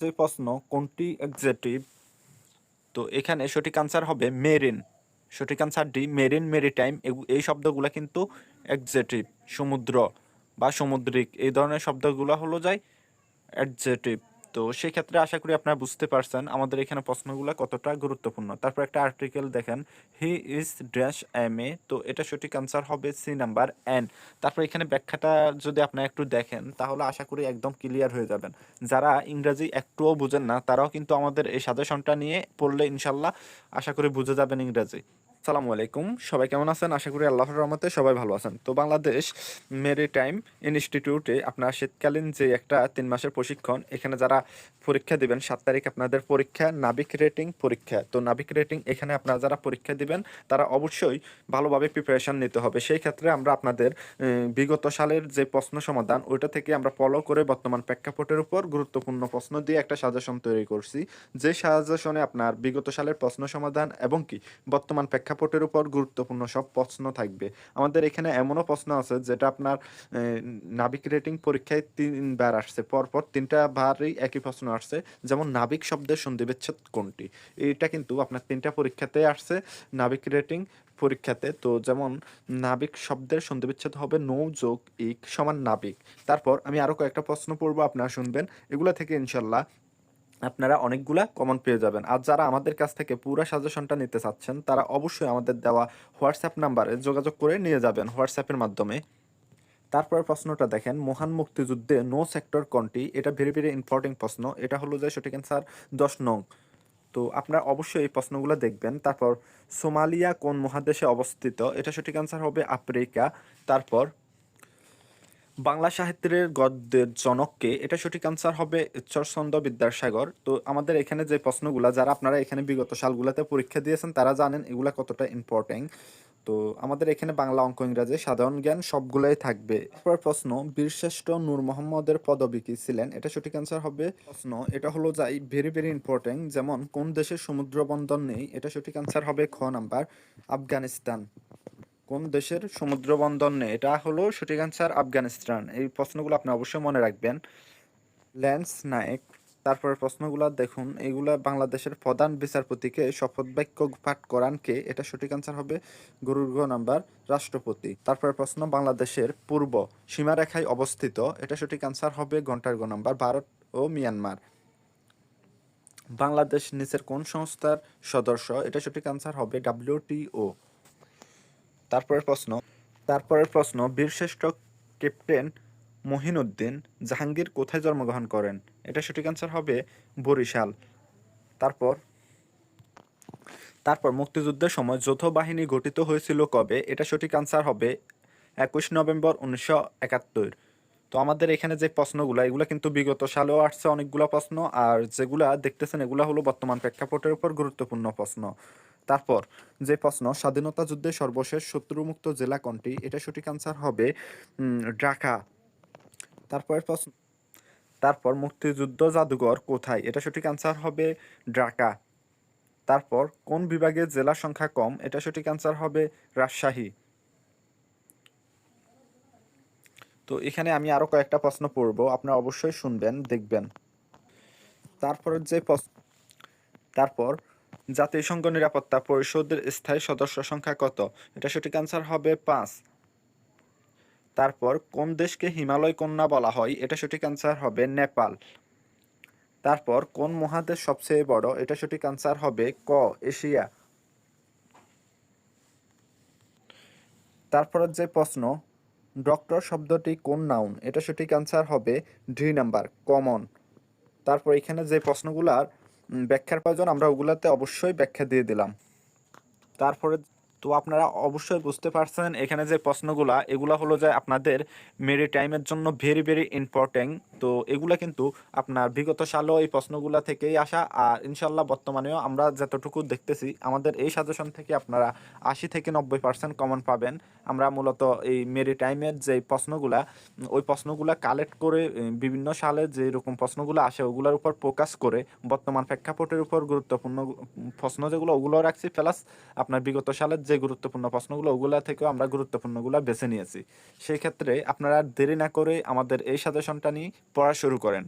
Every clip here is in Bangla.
যে প্রশ্ন কোনটি এক্সেটিভ তো এখানে সঠিক আনসার হবে মেরিন। সঠিক আনসার ডি মেরিন, মেরিটাইম এই শব্দগুলো কিন্তু এক্সেটিভ সমুদ্র বা সমুদ্রিক। এই ধরনের শব্দগুলো হলো যায় অ্যাডজেটিভ তো সেই ক্ষেত্রে আশা করি আপনারা বুঝতে পারছেন আমাদের এখানে প্রশ্নগুলো কতটা গুরুত্বপূর্ণ। তারপর একটা আর্টিকেল দেখেন he is dash M A তো এটা সঠিক আনসার হবে সি নাম্বার এন তারপর এখানে ব্যাখ্যাটা যদি আপনারা একটু দেখেন, তাহলে আশা করি একদম ক্লিয়ার হয়ে যাবেন। যারা ইংরাজি একটুও বুঝেন না, তারাও কিন্তু আমাদের এই সাজেশনটা নিয়ে পড়লে ইনশাল্লাহ আশা করি বুঝে যাবেন ইংরাজি। সালামু আলাইকুম। সবাই কেমন আছেন? আশা করি আল্লাহর রহমতে সবাই ভালো আছেন। তো বাংলাদেশ মেরিটাইম ইনস্টিটিউটে আপনার শীতকালীন যে একটা তিন মাসের প্রশিক্ষণ, এখানে যারা পরীক্ষা দিবেন, সাত তারিখ আপনাদের পরীক্ষা, নাবিক রেটিং পরীক্ষা। তো নাবিক রেটিং, এখানে আপনারা যারা পরীক্ষা দিবেন, তারা অবশ্যই ভালোভাবে প্রিপারেশন নিতে হবে। সেই ক্ষেত্রে আমরা আপনাদের বিগত সালের যে প্রশ্ন সমাধান, ওইটা থেকে আমরা ফলো করে বর্তমান প্রেক্ষাপটের উপর গুরুত্বপূর্ণ প্রশ্ন দিয়ে একটা সাজেশন তৈরি করছি। যে সাজেশনে আপনার বিগত সালের প্রশ্ন সমাধান এবং কি, বর্তমান প্রেক্ষাপটের উপর গুরুত্বপূর্ণ সব প্রশ্ন থাকবে। আমাদের এখানে এমনও প্রশ্ন আছে যেটা আপনার নাবিক রেটিং পরীক্ষায় তিনবার আসছে, পরপর তিনটা বারই একই প্রশ্ন আসছে, যেমন নাবিক শব্দের সন্ধিবিচ্ছেদ কোনটি? এটা কিন্তু আপনার তিনটা পরীক্ষাতে আসছে, নাবিক রেটিং পরীক্ষাতে, তো যেমন নাবিক শব্দের সন্ধিবিচ্ছেদ হবে নৌ যোগ ইক সমান নাবিক। তারপর আমি আরও কয়েকটা প্রশ্ন পড়ব, আপনারা শুনবেন। এগুলো থেকে ইনশাল্লাহ আপনারা অনেকগুলা কমন পেয়ে যাবেন। আর যারা আমাদের কাছ থেকে পুরো সাজেশনটা নিতে চাচ্ছেন, তারা অবশ্যই আমাদের দেওয়া হোয়াটসঅ্যাপ নাম্বারে যোগাযোগ করে নিয়ে যাবেন হোয়াটসঅ্যাপের মাধ্যমে। তারপর প্রশ্নটা দেখেন, মহান মুক্তিযুদ্ধে নো সেক্টর কোনটি? এটা ভেরি ভেরি ইম্পর্টেন্ট প্রশ্ন। এটা হলো যে সঠিক অ্যান্সার দশ নং। তো আপনারা অবশ্যই এই প্রশ্নগুলো দেখবেন। তারপর, সোমালিয়া কোন মহাদেশে অবস্থিত? এটা সঠিক অ্যান্সার হবে আফ্রিকা। তারপর বাংলা সাহিত্যের গদ্যের জনককে এটা সঠিক আনসার হবে ঈশ্বরচন্দ্র বিদ্যাসাগর। তো আমাদের এখানে যে প্রশ্নগুলা, যারা আপনারা এখানে বিগত সালগুলোতে পরীক্ষা দিয়েছেন, তারা জানেন এগুলা কতটা ইম্পর্টেন্ট তো আমাদের এখানে বাংলা অঙ্ক ইংরাজি, সাধারণ জ্ঞান সবগুলাই থাকবে। তারপর প্রশ্ন, বীরশ্রেষ্ঠ নূর মোহাম্মদের পদবী কি ছিলেন? এটা সঠিক আনসার হবে। প্রশ্ন, এটা হলো যাই ভেরি ভেরি ইম্পর্টেন্ট যেমন কোন দেশের সমুদ্র বন্দর নেই? এটা সঠিক আনসার হবে খ নাম্বার, আফগানিস্তান। কোন দেশের সমুদ্র বন্দর নেই এটা হলো সঠিক আনসার আফগানিস্তান। এই প্রশ্নগুলো আপনি অবশ্যই মনে রাখবেন। ল্যান্স নায়েক তারপরে প্রশ্নগুলো দেখুন। এগুলো বাংলাদেশের প্রধান বিচারপতিকে শপথ বাক্য পাঠ করানকে এটা সঠিক আনসার হবে গরুর নাম্বার রাষ্ট্রপতি। তারপরে প্রশ্ন, বাংলাদেশের পূর্ব সীমারেখায় অবস্থিত, এটা সঠিক আনসার হবে ঘণ্টার গ নাম্বার ভারত ও মিয়ানমার। বাংলাদেশ নিচের কোন সংস্থার সদস্য? এটা সঠিক আনসার হবে ডাব্লিউটিও তারপরের প্রশ্ন তারপরের প্রশ্ন, বীরশ্রেষ্ঠ ক্যাপ্টেন মহিনুদ্দিন জাহাঙ্গীর কোথায় জন্মগ্রহণ করেন? এটা সঠিক অ্যান্সার হবে বরিশাল। তারপর তারপর মুক্তিযুদ্ধের সময় যৌথ বাহিনী গঠিত হয়েছিল কবে? এটা সঠিক অ্যান্সার হবে একুশ নভেম্বর উনিশশো একাত্তর। তো আমাদের এখানে যে প্রশ্নগুলো, এগুলো কিন্তু বিগত সালেও আসছে অনেকগুলো প্রশ্ন, আর যেগুলা দেখতেছেন এগুলো হলো বর্তমান প্রেক্ষাপটের উপর গুরুত্বপূর্ণ প্রশ্ন। তারপর, যে প্রশ্ন, স্বাধীনতা যুদ্ধে সর্বশেষ শত্রুমুক্ত জেলা কোনটি? এটা সঠিক আনসার হবে ঢাকা। তারপরের প্রশ্ন, তারপর মুক্তিযুদ্ধ জাদুঘর কোথায়? এটা সঠিক আনসার হবে ঢাকা। তারপর, কোন বিভাগে জেলার সংখ্যা কম? এটা সঠিক আনসার হবে রাজশাহী। তো এখানে আমি আরও কয়েকটা প্রশ্ন পড়ব। আপনারা অবশ্যই শুনবেন, দেখবেন। তারপর যে তারপর, জাতিসংঘ নিরাপত্তা পরিষদের স্থায়ী সদস্য সংখ্যা কত? এটা সঠিক আনসার হবে পাঁচ। তারপর, কোন দেশকে হিমালয় কন্যা বলা হয়? এটা সঠিক আনসার হবে নেপাল। তারপর, কোন মহাদেশ সবচেয়ে বড়? এটা সঠিক আনসার হবে ক, এশিয়া। তারপর যে প্রশ্ন ডক্টর শব্দটি কোন নাউন এটা সঠিক আনসার হবে ডি নাম্বার কমন তারপর এখানে যে প্রশ্নগুলার ব্যাখ্যার প্রয়োজন, আমরা ওগুলাতে অবশ্যই ব্যাখ্যা দিয়ে দিলাম। তারপরে তো আপনারা অবশ্যই বুঝতে পারছেন, এখানে যে প্রশ্নগুলা, এগুলা হলো যে আপনাদের মেরি টাইমের জন্য ভেরি ভেরি ইম্পর্টেন্ট তো এগুলা কিন্তু আপনার বিগত সালেও এই প্রশ্নগুলা থেকেই আসা, আর ইনশাল্লাহ বর্তমানেও আমরা যতটুকু দেখতেছি, আমাদের এই সাজেশন থেকে আপনারা আশি থেকে নব্বই পার্সেন্ট কমন পাবেন। আমরা মূলত এই মেরি টাইমের যে প্রশ্নগুলা, ওই প্রশ্নগুলা কালেক্ট করে বিভিন্ন সালে যে রকম প্রশ্নগুলো আসে, ওগুলোর উপর ফোকাস করে বর্তমান প্রেক্ষাপটের উপর গুরুত্বপূর্ণ প্রশ্ন যেগুলো, ওগুলো রাখছি। প্লাস আপনার বিগত সালের যে গুরুত্বপূর্ণ প্রশ্নগুলো ওগুলা থেকেও আমরা গুরুত্বপূর্ণগুলো বেছে নিয়েছি। সেই ক্ষেত্রে আপনারা দেরি না করে আমাদের এই সাজেশনটা নিয়ে পড়া শুরু করেন।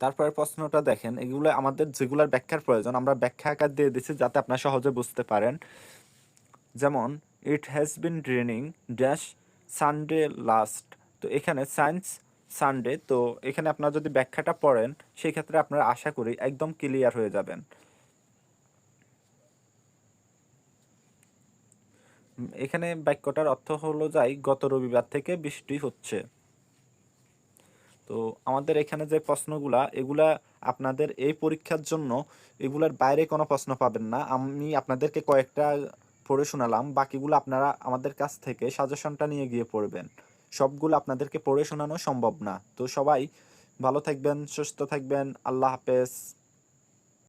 তারপরে প্রশ্নটা দেখেন, এগুলো আমাদের যেগুলোর ব্যাখ্যার প্রয়োজন, আমরা ব্যাখ্যা আকার দিয়ে দিচ্ছি যাতে আপনারা সহজে বুঝতে পারেন। যেমন it has been raining dash Sunday last তো এখানে সায়েন্স সানডে তো এখানে আপনারা যদি ব্যাখ্যাটা পড়েন সেই ক্ষেত্রে আপনারা আশা করি একদম ক্লিয়ার হয়ে যাবেন। এখানে বাক্যটার অর্থ হলো যাই, গত রবিবার থেকে বৃষ্টি হচ্ছে। তো আমাদের এখানে যে প্রশ্নগুলা, এগুলা আপনাদের এই পরীক্ষার জন্য এগুলার বাইরে কোনো প্রশ্ন পাবেন না। আমি আপনাদেরকে কয়েকটা পড়ে শোনালাম, বাকিগুলো আপনারা আমাদের কাছ থেকে সাজেশনটা নিয়ে গিয়ে পড়বেন। সবগুলো আপনাদেরকে পড়ে শোনানো সম্ভব না। তো সবাই ভালো থাকবেন, সুস্থ থাকবেন, আল্লাহ হাফেজ।